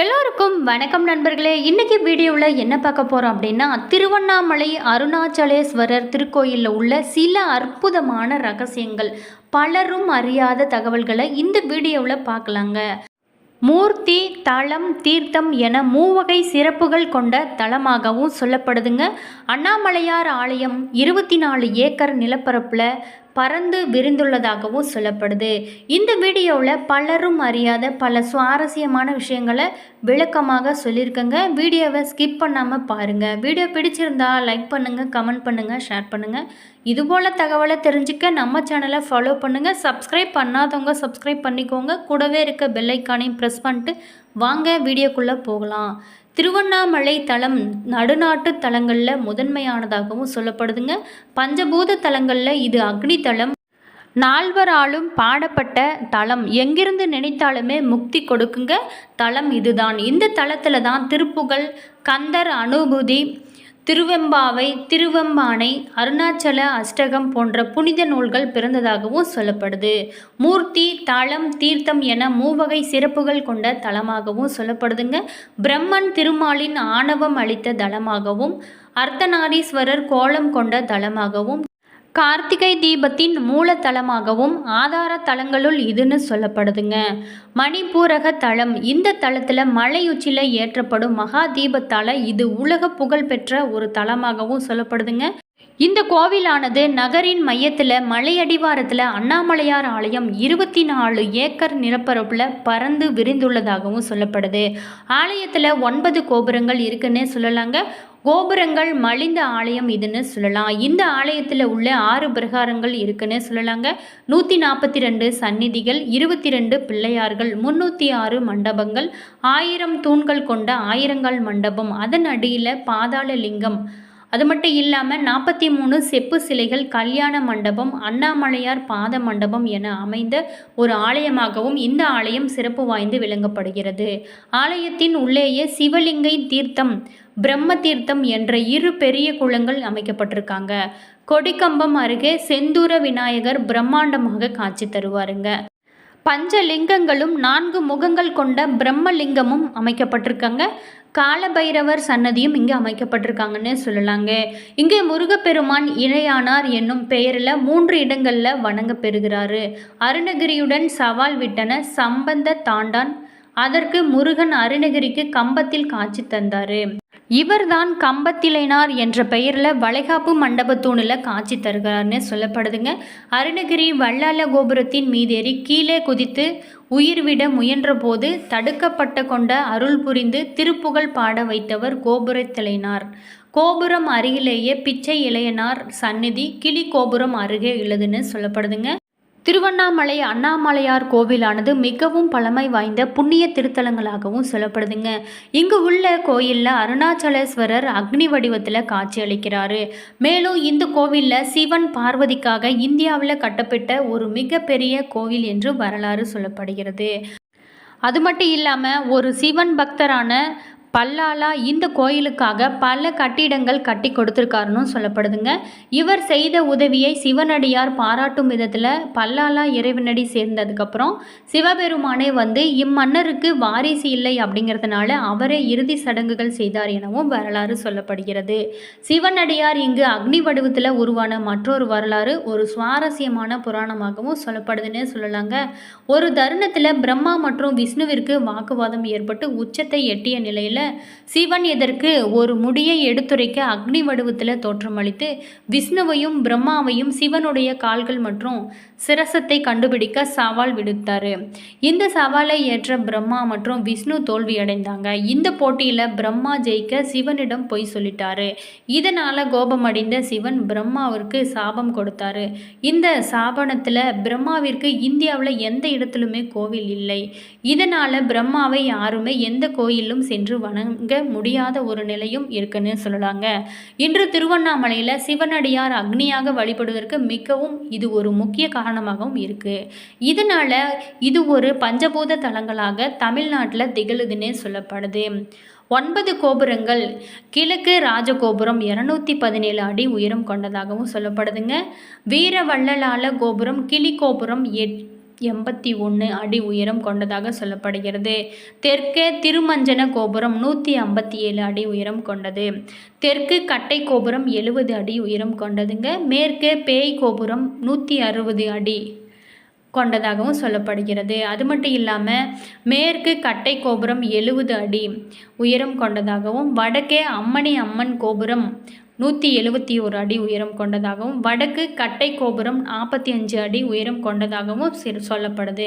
எல்லோருக்கும் வணக்கம் நண்பர்களே. இன்றைக்கி வீடியோவில் என்ன பார்க்க போகிறோம் அப்படின்னா திருவண்ணாமலை அருணாச்சலேஸ்வரர் திருக்கோயிலில் உள்ள சில அற்புதமான ரகசியங்கள். பலரும் அறியாத தகவல்களை இந்த வீடியோவில் பார்க்கலாங்க. மூர்த்தி தளம் தீர்த்தம் என மூவகை சிறப்புகள் கொண்ட தளமாகவும் சொல்லப்படுதுங்க. அண்ணாமலையார் ஆலயம் இருபத்தி நாலு ஏக்கர் நிலப்பரப்பில் பறந்து விரிந்துள்ளதாகவும் சொல்லப்படுது. இந்த வீடியோவில் பலரும் அறியாத பல சுவாரஸ்யமான விஷயங்களை விளக்கமாக சொல்லியிருக்கேங்க. வீடியோவை ஸ்கிப் பண்ணாமல் பாருங்கள் வீடியோ பிடிச்சிருந்தா லைக் பண்ணுங்கள் கமெண்ட் பண்ணுங்கள் ஷேர் பண்ணுங்கள் இதுபோல் தகவலை தெரிஞ்சுக்க நம்ம சேனலை ஃபாலோ பண்ணுங்கள் சப்ஸ்கிரைப் பண்ணாதவங்க சப்ஸ்கிரைப் பண்ணிக்கோங்க. கூடவே இருக்க பெல்லைக்கானையும் ப்ரெஸ் பண்ணிட்டு வாங்க வீடியோக்குள்ளே போகலாம். திருவண்ணாமலை தலம் நடுநாட்டு தலங்களில் முதன்மையானதாகவும் சொல்லப்படுதுங்க. பஞ்சபூத தலங்களில் இது அக்னி தலம் நால்வராலும் பாடப்பட்ட தலம் எங்கிருந்து நினைத்தாலுமே முக்தி கொடுக்குங்க. தலம் இதுதான். இந்த தலத்தில் தான் திருப்புகழ் கந்தர் அனுபூதி திருவெம்பாவை திருவெம்பானை அருணாச்சல அஷ்டகம் போன்ற புனித நூல்கள் பிறந்ததாகவும் சொல்லப்படுது. மூர்த்தி தளம் தீர்த்தம் என மூவகை சிறப்புகள் கொண்ட தலமாகவும் சொல்லப்படுதுங்க. பிரம்மன் திருமாலின் ஆணவம் அளித்த தலமாகவும் அர்த்தநாரீஸ்வரர் கோலம் கொண்ட தலமாகவும் கார்த்திகை தீபத்தின் மூலத்தலமாகவும் ஆதார தலங்களுள் இதுன்னு சொல்லப்படுதுங்க. மணிப்பூரக தலம். இந்த தலத்தில் மலையுச்சியில் ஏற்றப்படும் மகா தீபத்தால் இது உலக புகழ்பெற்ற ஒரு தலமாகவும் சொல்லப்படுதுங்க. இந்த கோவிலானது நகரின் மையத்தில் மலையடிவாரத்தில் அண்ணாமலையார் ஆலயம் இருபத்தி நாலு ஏக்கர் நிலப்பரப்பில் பறந்து விரிந்துள்ளதாகவும் சொல்லப்படுது. ஆலயத்தில் ஒன்பது கோபுரங்கள் இருக்குன்னே சொல்லலாங்க. கோபுரங்கள் மலிந்த ஆலயம் இதுன்னு சொல்லலாம். இந்த ஆலயத்தில் உள்ள ஆறு பிரகாரங்கள் இருக்குன்னு சொல்லலாங்க. நூற்றி நாற்பத்தி ரெண்டு சந்நிதிகள் இருபத்தி ரெண்டு பிள்ளையார்கள் முன்னூற்றி ஆறு மண்டபங்கள் ஆயிரம் தூண்கள் கொண்ட ஆயிரங்கால் மண்டபம் அதன் அடியில் பாதாள லிங்கம். அது மட்டும் இல்லாமல் நாற்பத்தி மூணு செப்பு சிலைகள் கல்யாண மண்டபம் அண்ணாமலையார் பாத மண்டபம் என அமைந்த ஒரு ஆலயமாகவும் இந்த ஆலயம் சிறப்பு வாய்ந்து விளங்கப்படுகிறது. ஆலயத்தின் உள்ளேயே சிவலிங்கை தீர்த்தம் பிரம்ம தீர்த்தம் என்ற இரு பெரிய குளங்கள் அமைக்கப்பட்டிருக்காங்க. கொடிக்கம்பம் அருகே செந்தூர விநாயகர் பிரம்மாண்டமாக காட்சி தருவாருங்க. பஞ்சலிங்கங்களும் நான்கு முகங்கள் கொண்ட பிரம்மலிங்கமும் அமைக்கப்பட்டிருக்காங்க. காலபைரவர் சன்னதியும் இங்கே அமைக்கப்பட்டிருக்காங்கன்னு சொல்லலாங்க. இங்கே முருகப்பெருமான் இணையானார் என்னும் பெயரில் மூன்று இடங்களில் வணங்க பெறுகிறாரு. அருணகிரியுடன் சவால் விட்டன சம்பந்த தாண்டான் அதற்கு முருகன் அருணகிரிக்கு கம்பத்தில் காட்சி தந்தார். இவர்தான் கம்பத்திலைனார் என்ற பெயரில் வளைகாப்பு மண்டபத்தூணில் காட்சி தருகிறார்னு சொல்லப்படுதுங்க. அருணகிரி வல்லால கோபுரத்தின் மீதேறி கீழே குதித்து உயிர்விட முயன்றபோது தடுக்கப்பட்ட கொண்ட அருள் புரிந்து திருப்புகழ் பாட வைத்தவர் கோபுரத்திலைனார். கோபுரம் அருகிலேயே பிச்சை இளையனார் சந்நிதி கிளி கோபுரம் அருகே உள்ளதுன்னு சொல்லப்படுதுங்க. திருவண்ணாமலை அண்ணாமலையார் கோவிலானது மிகவும் பழமை வாய்ந்த புண்ணிய திருத்தலங்களாகவும் சொல்லப்படுதுங்க. இங்கு உள்ள கோயிலில் அருணாச்சலேஸ்வரர் அக்னி வடிவத்தில் காட்சி அளிக்கிறார். மேலும் இந்த கோவிலில் சிவன் பார்வதிக்காக இந்தியாவில் கட்டப்பட்ட ஒரு மிகப்பெரிய கோவில் என்று வரலாறு சொல்லப்படுகிறது. அது மட்டும் இல்லாமல் ஒரு சிவன் பக்தரான பல்லாலா இந்த கோயிலுக்காக பல கட்டிடங்கள் கட்டி கொடுத்துருக்காருன்னு சொல்லப்படுதுங்க. இவர் செய்த உதவியை சிவனடியார் பாராட்டும் விதத்தில் பல்லாலா இறைவனடி சேர்ந்ததுக்கப்புறம் சிவபெருமானே வந்து இம்மன்னருக்கு வாரிசு இல்லை அப்படிங்கிறதுனால அவரே இறுதி சடங்குகள் செய்தார் எனவும் வரலாறு சொல்லப்படுகிறது. சிவனடியார் இங்கு அக்னி வடிவத்தில் உருவான மற்றொரு வரலாறு ஒரு சுவாரஸ்யமான புராணமாகவும் சொல்லப்படுதுன்னே சொல்லலாங்க. ஒரு தருணத்தில் பிரம்மா மற்றும் விஷ்ணுவிற்கு வாக்குவாதம் ஏற்பட்டு உச்சத்தை எட்டிய நிலையில் சிவன் இதற்கு ஒரு முடியை எடுத்துரைக்க அக்னி வடிவத்தில் தோற்றமளித்து விஷ்ணுவையும் பிரம்மாவையும் சிவனுடைய கால்கள் மற்றும் சிரசத்தை கண்டுபிடிக்க சவால் விடுத்தார். இந்த சவாலை ஏற்ற பிரம்மா மற்றும் விஷ்ணு தோல்வியடைந்தாங்க. இந்த போட்டியில் பிரம்மா ஜெயிக்க சிவனிடம் பொய் சொல்லிட்டாரு. இதனால் கோபமடைந்த சிவன் பிரம்மாவிற்கு சாபம் கொடுத்தாரு. இந்த சாபனத்தில் பிரம்மாவிற்கு இந்தியாவில் எந்த இடத்துலுமே கோவில் இல்லை. இதனால் பிரம்மாவை யாருமே எந்த கோயிலும் சென்று வணங்க முடியாத ஒரு நிலையும் இருக்குன்னு சொல்லலாங்க. இன்று திருவண்ணாமலையில் சிவனடியார் அக்னியாக வழிபடுவதற்கு மிகவும் இது ஒரு முக்கிய காரணமாகவும் இருக்கு. இதனால இது ஒரு பஞ்சபூத தலங்களாக தமிழ்நாட்டில் திகழுதுன்னே சொல்லப்படுது. ஒன்பது கோபுரங்கள் கிழக்கு ராஜகோபுரம் இரநூத்தி பதினேழு அடி உயரம் கொண்டதாகவும் சொல்லப்படுதுங்க. வீரவள்ளலால கோபுரம் கிளி கோபுரம் எட் எண்பத்தி ஒன்று அடி உயரம் கொண்டதாக சொல்லப்படுகிறது. தெற்கே திருமஞ்சன கோபுரம் நூற்றி ஐம்பத்தி ஏழு அடி உயரம் கொண்டது. தெற்கு கட்டை கோபுரம் எழுபது அடி உயரம் கொண்டதுங்க. மேற்கே பேய் கோபுரம் நூற்றி அறுபது அடி கொண்டதாகவும் சொல்லப்படுகிறது. அது மட்டும் இல்லாமல் மேற்கு கட்டை கோபுரம் எழுபது அடி உயரம் கொண்டதாகவும் வடக்கே அம்மணி அம்மன் கோபுரம் நூற்றி எழுபத்தி ஒரு அடி உயரம் கொண்டதாகவும் வடக்கு கட்டை கோபுரம் நாற்பத்தி அஞ்சு அடி உயரம் கொண்டதாகவும் சொல்லப்படுது.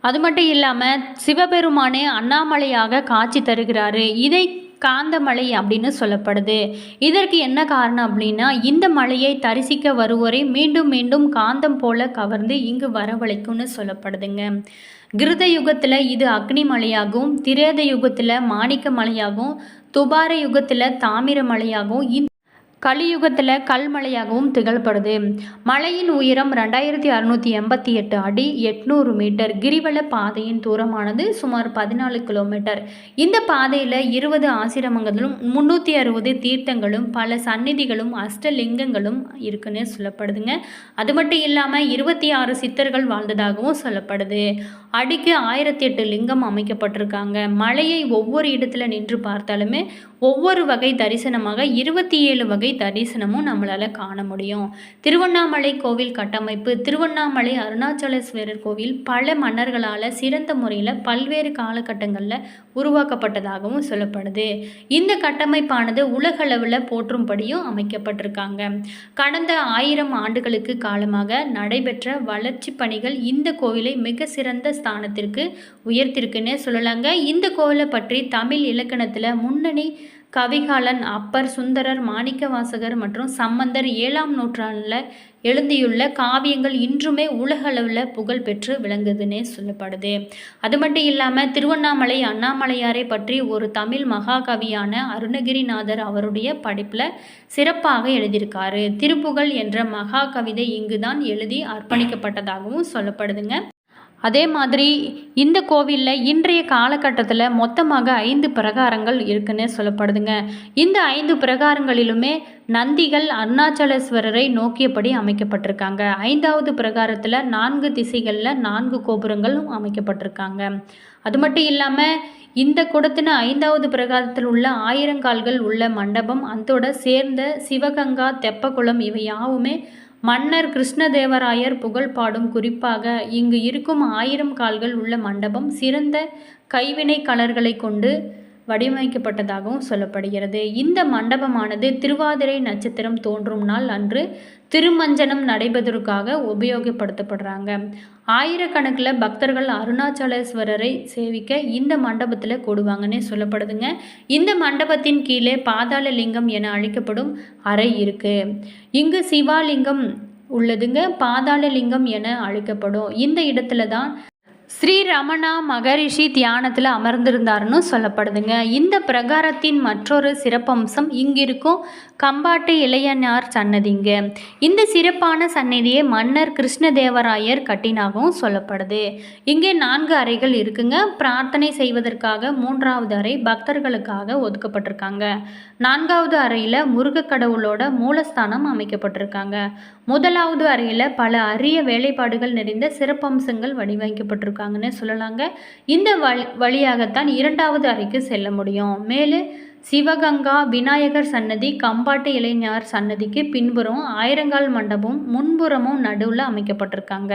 அது மட்டும் இல்லாமல் சிவபெருமானே அண்ணாமலையாக காட்சி தருகிறாரு. இதை காந்தமலை அப்படின்னு சொல்லப்படுது. இதற்கு என்ன காரணம் அப்படின்னா இந்த மலையை தரிசிக்க வருவோரை மீண்டும் மீண்டும் காந்தம் போல கவர்ந்து இங்கு வரவழைக்கும்னு சொல்லப்படுதுங்க. கிருத யுகத்தில் இது அக்னி மலையாகவும் திரேத யுகத்தில் மாணிக்க மலையாகவும் துபார யுகத்தில் தாமிர மலையாகவும் இந்த கலியுகத்தில் கல்மலையாகவும் திகழ்படுது. மலையின் உயரம் ரெண்டாயிரத்தி அறுநூற்றி எண்பத்தி எட்டு அடி எட்நூறு மீட்டர். கிரிவல பாதையின் தூரமானது சுமார் பதினாலு கிலோமீட்டர். இந்த பாதையில் இருபது ஆசிரமங்களும் முந்நூற்றி அறுபது தீர்த்தங்களும் பல சந்நிதிகளும் அஷ்டலிங்கங்களும் இருக்குன்னு சொல்லப்படுதுங்க. அது மட்டும் இல்லாமல் இருபத்தி ஆறு சித்தர்கள் வாழ்ந்ததாகவும் சொல்லப்படுது. அடிக்கு ஆயிரத்தி எட்டு லிங்கம் அமைக்கப்பட்டிருக்காங்க. மலையை ஒவ்வொரு இடத்துல நின்று பார்த்தாலுமே ஒவ்வொரு வகை தரிசனமாக இருபத்தி ஏழு வகை தரிசனமும் நம்மளால் காண முடியும். திருவண்ணாமலை கோவில் கட்டமைப்பு திருவண்ணாமலை அருணாச்சலேஸ்வரர் கோவில் பல மன்னர்களால் சிறந்த முறையில் பல்வேறு காலகட்டங்களில் உருவாக்கப்பட்டதாகவும் சொல்லப்படுது. இந்த கட்டமைப்பானது உலகளவில் போற்றும்படியும் அமைக்கப்பட்டிருக்காங்க. கடந்த ஆயிரம் ஆண்டுகளுக்கு காலமாக நடைபெற்ற வளர்ச்சி பணிகள் இந்த கோவிலை மிக சிறந்த ஸ்தானத்திற்கு உயர்த்திருக்குன்னே சொல்லலாங்க. இந்த கோவிலை பற்றி தமிழ் இலக்கணத்தில் முன்னணி கவிகாலன் அப்பர் சுந்தரர் மாணிக்கவாசகர் மற்றும் சம்பந்தர் ஏழாம் நூற்றாண்டில் எழுதியுள்ள காவியங்கள் இன்றுமே உலகளவில் புகழ் பெற்று விளங்குதுன்னே சொல்லப்படுது. அது மட்டும் இல்லாமல் திருவண்ணாமலை அண்ணாமலையாரை பற்றி ஒரு தமிழ் மகாகவியான அருணகிரிநாதர் அவருடைய படிப்பில் சிறப்பாக எழுதியிருக்காரு. திருப்புகழ் என்ற மகாகவிதை இங்குதான் எழுதி அர்ப்பணிக்கப்பட்டதாகவும் சொல்லப்படுதுங்க. அதே மாதிரி இந்த கோவிலில் இன்றைய காலகட்டத்தில் மொத்தமாக ஐந்து பிரகாரங்கள் இருக்குன்னு சொல்லப்படுதுங்க. இந்த ஐந்து பிரகாரங்களிலுமே நந்திகள் அருணாச்சலேஸ்வரரை நோக்கியபடி அமைக்கப்பட்டிருக்காங்க. ஐந்தாவது பிரகாரத்தில் நான்கு திசைகளில் நான்கு கோபுரங்களும் அமைக்கப்பட்டிருக்காங்க. அது மட்டும் இல்லாமல் இந்த குடத்தின ஐந்தாவது பிரகாரத்தில் உள்ள ஆயிரங்கால்கள் உள்ள மண்டபம் அதோட சேர்ந்த சிவகங்கா தெப்பக்குளம் இவை யாவுமே மன்னர் கிருஷ்ணதேவராயர் புகழ் பாடும் குறிப்பாக இங்கு இருக்கும் ஆயிரம் கால்கள் உள்ள மண்டபம் சிறந்த கைவினை கலர்களை கொண்டு வடிவமைக்கப்பட்டதாகவும் சொல்லப்படுகிறது. இந்த மண்டபமானது திருவாதிரை நட்சத்திரம் தோன்றும் நாள் அன்று திருமஞ்சனம் நடைபெறுவதற்காக உபயோகப்படுத்தப்படுறாங்க. ஆயிரக்கணக்கில் பக்தர்கள் அருணாச்சலேஸ்வரரை சேவிக்க இந்த மண்டபத்தில் கூடுவாங்கன்னே சொல்லப்படுதுங்க. இந்த மண்டபத்தின் கீழே பாதாள லிங்கம் என அழைக்கப்படும் அறை இருக்கு. இங்கு சிவாலிங்கம் உள்ளதுங்க. பாதாள லிங்கம் என அழைக்கப்படும். இந்த இடத்துல தான் ஸ்ரீ ரமணா மகரிஷி தியானத்தில் அமர்ந்திருந்தாருன்னு சொல்லப்படுதுங்க. இந்த பிரகாரத்தின் மற்றொரு சிறப்பம்சம் இங்கிருக்கும் கம்பாட்டு இளையனார் சன்னதிங்க. இந்த சிறப்பான சன்னதியை மன்னர் கிருஷ்ணதேவராயர் கட்டினாகவும் சொல்லப்படுது. இங்கே நான்கு அறைகள் இருக்குங்க. பிரார்த்தனை செய்வதற்காக மூன்றாவது அறை பக்தர்களுக்காக ஒதுக்கப்பட்டிருக்காங்க. நான்காவது அறையில் முருகக் கடவுளோட மூலஸ்தானம் அமைக்கப்பட்டிருக்காங்க. முதலாவது அறையில் பல அரிய வேலைப்பாடுகள் நிறைந்த சிறப்பம்சங்கள் இருக்காங்கன்னு சொல்லலாங்க. இந்த வழி வழியாகத்தான் இரண்டாவது அறைக்கு செல்ல முடியும். மேலும் சிவகங்கா விநாயகர் சன்னதி கம்பாட்டு இளைஞர் சன்னதிக்கு பின்புறம் ஆயிரங்கால் மண்டபம் முன்புறமும் நடுவில் அமைக்கப்பட்டிருக்காங்க.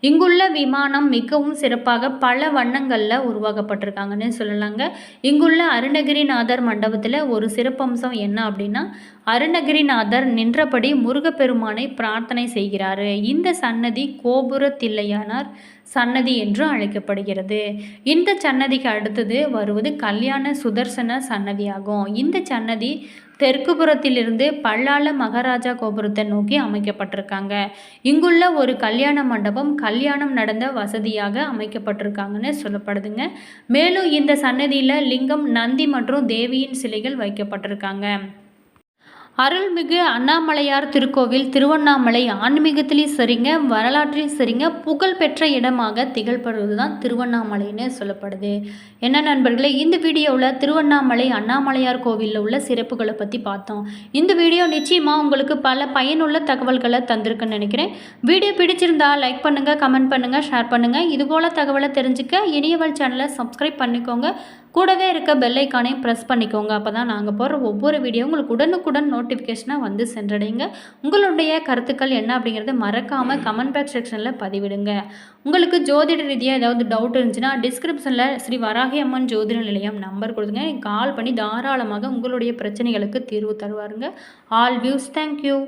இங்குள்ள விமானம் மிகவும் சிறப்பாக பல வண்ணங்களில் உருவாக்கப்பட்டிருக்காங்கன்னு சொல்லலாங்க. இங்குள்ள அருணகிரிநாதர் மண்டபத்தில் ஒரு சிறப்பம்சம் என்ன அப்படின்னா அருணகிரிநாதர் நின்றபடி முருகப்பெருமானை பிரார்த்தனை செய்கிறாரு. இந்த சன்னதி கோபுரத்தில்லையானார் சன்னதி என்று அழைக்கப்படுகிறது. இந்த சன்னதிக்கு அடுத்தது வருவது கல்யாண சுதர்சன சன்னதியாகும். இந்த சன்னதி தெற்கு புறத்திலிருந்து பல்லாள மகாராஜா கோபுரத்தை நோக்கி அமைக்கப்பட்டிருக்காங்க. இங்குள்ள ஒரு கல்யாண மண்டபம் கல்யாணம் நடந்த வசதியாக அமைக்கப்பட்டிருக்காங்கன்னு சொல்லப்படுதுங்க. மேலும் இந்த சன்னதியில் லிங்கம் நந்தி மற்றும் தேவியின் சிலைகள் வைக்கப்பட்டிருக்காங்க. அருள்மிகு அண்ணாமலையார் திருக்கோவில் திருவண்ணாமலை ஆன்மீகத்திலையும் சரிங்க வரலாற்றிலையும் சரிங்க புகழ்பெற்ற இடமாக திகழ்படுவது தான் திருவண்ணாமலைன்னு சொல்லப்படுது. என்ன நண்பர்களே இந்த வீடியோவில் திருவண்ணாமலை அண்ணாமலையார் கோவிலில் உள்ள சிறப்புகளை பற்றி பார்த்தோம். இந்த வீடியோ நிச்சயமாக உங்களுக்கு பல பயனுள்ள தகவல்களை தந்திருக்குன்னு நினைக்கிறேன். வீடியோ பிடிச்சிருந்தா லைக் பண்ணுங்கள் கமெண்ட் பண்ணுங்கள் ஷேர் பண்ணுங்கள் இதுபோல் தகவலை தெரிஞ்சுக்க இணையவள் சேனலை சப்ஸ்கிரைப் பண்ணிக்கோங்க. கூடவே இருக்க பெல்லைக்கானே ப்ரெஸ் பண்ணிக்கோங்க. அப்போ தான் நாங்கள் போடுற ஒவ்வொரு வீடியோ உங்களுக்கு உடனுக்குடன் நோட்டிஃபிகேஷனாக வந்து சென்றடைங்க. உங்களுடைய கருத்துக்கள் என்ன அப்படிங்கிறத மறக்காமல் கமெண்ட் பாக்ஸ் செக்ஷனில் பதிவிடுங்க. உங்களுக்கு ஜோதிட ரீதியாக ஏதாவது டவுட் இருந்துச்சுன்னா டிஸ்கிரிப்ஷனில் ஸ்ரீ வராகி அம்மன் ஜோதிட நிலையம் நம்பர் கொடுத்துங்க. கால் பண்ணி தாராளமாக உங்களுடைய பிரச்சனைகளுக்கு தீர்வு தருவாருங்க. All views thank you